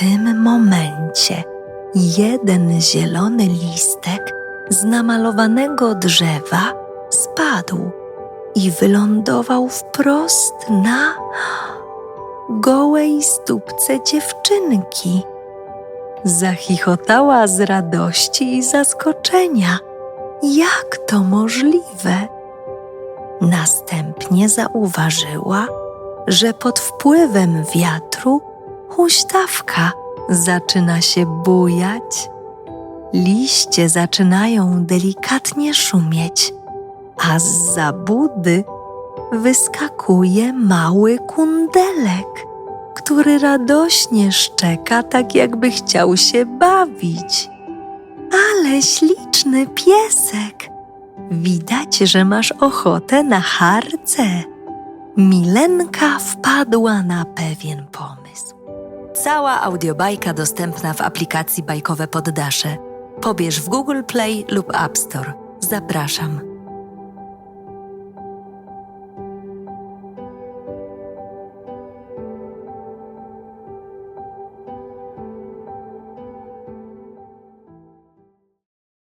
tym momencie jeden zielony listek z namalowanego drzewa spadł i wylądował wprost na gołej stópce dziewczynki. Zachichotała z radości i zaskoczenia. Jak to możliwe? Następnie zauważyła, że pod wpływem wiatru huśtawka zaczyna się bujać. Liście zaczynają delikatnie szumieć, a z zabudy wyskakuje mały kundelek, który radośnie szczeka, tak jakby chciał się bawić. Ale śliczny piesek! Widać, że masz ochotę na harce. Milenka wpadła na pewien pomysł. Cała audiobajka dostępna w aplikacji Bajkowe Poddasze. Pobierz w Google Play lub App Store. Zapraszam.